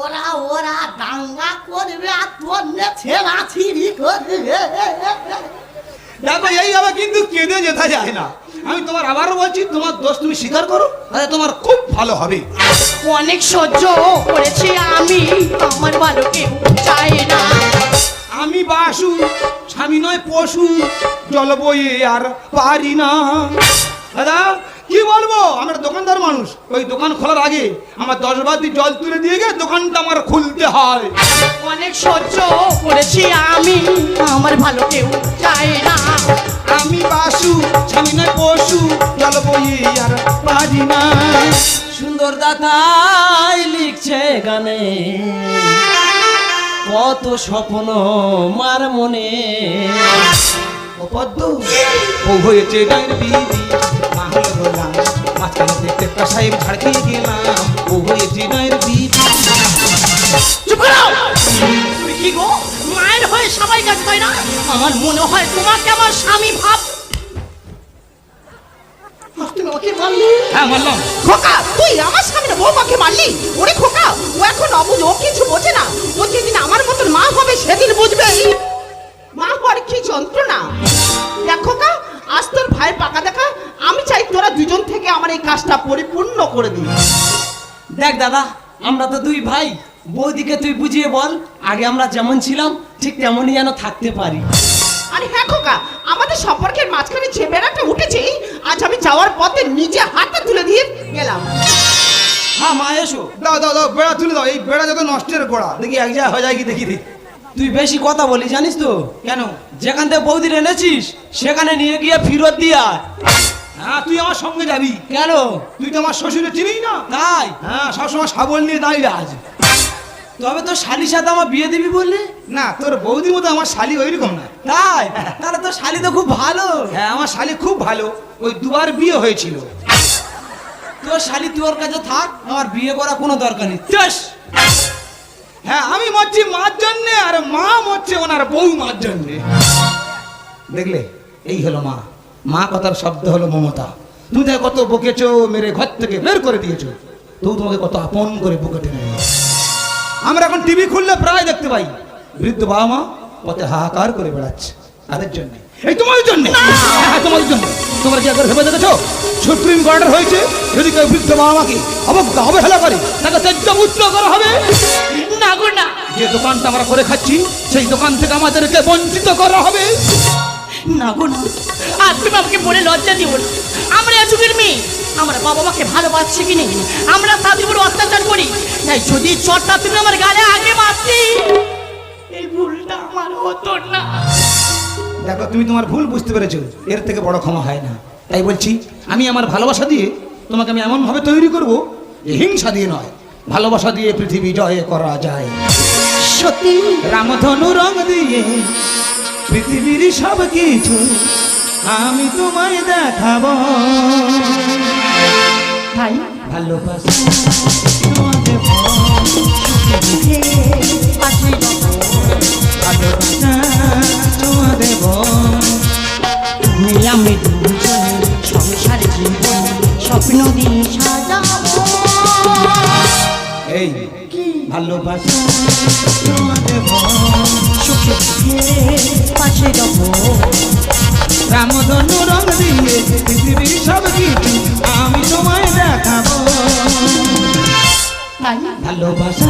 ওরা ওরা দাঙ্গা করবে আর তোর নে ছেঁড়া ছিড়ি করবে। দেখো এইভাবে কিন্তু কেঁদে যেতে যায় না। আমি তোমার আবারও বলছি তোমার দোষ তুমি স্বীকার করো তাহলে তোমার খুব ভালো হবে। অনেক সহ্য করেছি আমি আমার ভালো কেউ চায় না। আমি বাসু স্বামী নয় পশু জল বইয়ে আর পারি না। দাদা কি বলব? আমরা ওই দোকান খোলার আগে আমার দশ বালতি জল তুলে দিয়ে গিয়ে দোকানটা আমার খুলতে হয়। অনেক সহ্য করেছি আমি আমার ভালো কেউ চায় না। আমি বাসু স্বামী নয় পশু জল বই আর পারি না। সুন্দর দাতাই লিখছে গানে। কত স্বপ্ন মার মনে। ও পদ্ম ও হয়েছে ডাইর বিবি মাহল গোলাম। মাঝখানে দেখতে কষাই ঝাড় গেলাম। ও হয়েছে ডাইর চুপ করো! কি গো? মায়ের হয়ে সবাই কাজ হয় না? আমার মনে হয় তোমাকে আমার স্বামী ভাব তুমি ওকে মারলি? হ্যাঁ বললাম খোকা তুই আমার সামনে বৌমাকে মারলি? ওরে খোকা ও এখন অবুঝ ও কিছু বোঝে না। ও যেদিন আমার মতন মা হবে সেদিন বুঝবে। মা হওয়ার কি যন্ত্রণা? দেখ খোকা আজ তোর ভাইয়ের পাকা দেখা থেকে আমার এই কাজটা পরিপূর্ণ করে দিই। দেখ দাদা আমরা তো দুই ভাই বৌদিকে তুই বুঝিয়ে বল আগে আমরা যেমন ছিলাম ঠিক তেমনই যেন থাকতে পারি। আরে হ্যাঁ খোকা আমাদের সম্পর্কের মাঝখানে যে বেড়াটা উঠেছে আজ আমি যাওয়ার পথে নিজে হাতে তুলে দিয়ে গেলাম। হ্যাঁ মা এসো। দাও দাও দাও বেড়া তুলে দাও এই বেড়া যত নষ্টের গোড়া। দেখি এক জায়গায় হয়ে যায় কি দেখি দেখি। তুই বেশি কথা বলি জানিস তো? কেন? যেখান থেকে বৌদির এনেছিস সেখানে নিয়ে গিয়ে ফিরত দিয়া হ্যাঁ তুই আমার সঙ্গে যাবি। কেন? তুই তো আমার শ্বশুরে চিনিস না। তাই? হ্যাঁ সবসময় শাবল নিয়ে দাঁড়িয়ে আজ। তবে তো শালির সাথে আমার বিয়ে দিবি বললি? না তোর মতো আমার শালি ওইরকম না। তাই? তাহলে তো শালি তো খুব ভালো। হ্যাঁ আমার শালি খুব ভালো। ওই দুবার বিয়ে হয়েছিল। তোর শালি তোর কাছে থাক আমার বিয়ে করা কোনো দরকার নেই। হ্যাঁ আমি মরছি মার জন্যে আর মা মরছে ওনার বউ মার জন্যে। দেখলে এই হলো মা। মা কথার শব্দ হলো মমতা। তুমি তাকে কত বকেছো মেরে ঘর থেকে বের করে দিয়েছ। তবু তোমাকে কত আপন করে বুকে টেনে। আমরা এখন টিভি খুললে প্রায় দেখতে পাই বৃদ্ধ বাবা মা পথে হাহাকার করে বেড়াচ্ছে। তাদের জন্য? এই তোমার জন্য। হ্যাঁ তোমার জন্য। তোমরা কি একবার ভেবে দেখেছ? সুপ্রিম কোর্টের হয়েছে যদি কেউ বৃদ্ধ বাবা মাকে অবজ্ঞা অবহেলা করে তাকে ত্যাজ্যমুক্ত করা হবে। না গো না। যে দোকানটা আমরা করে খাচ্ছি সেই দোকান থেকে আমাদেরকে বঞ্চিত করা হবে। না গো না। বলে লজ্জা দিও না। আমরা যুগের মেয়ে। আমরা বাবা মাকে ভালোবাসছি কি নেই? আমরা তাদের উপর অত্যাচার করি। তাই যদি চটটা তুমি আমার গালে আগে মারতি এই ভুলটা আমার হতো না। দেখো তুমি তোমার ভুল বুঝতে পেরেছ। এর থেকে বড় ক্ষমা হয় না। তাই বলছি আমি আমার ভালোবাসা দিয়ে তোমাকে আমি এমন ভাবে তৈরি করব যে হিংসা দিয়ে নয় ভালোবাসা দিয়ে পৃথিবী জয় করা যায়। সত্যি। রামধনু রং দিয়ে পৃথিবীর সব কিছু আমি তোমায় দেখাবো। ভাই? ভালোবাসা ভালোবাসা দেব তুমি আমি দুজন সংসার জীবন স্বপ্ন দিন সাজাবো এই ভালোবাসা দেব সুখে তাই ভালোবাসা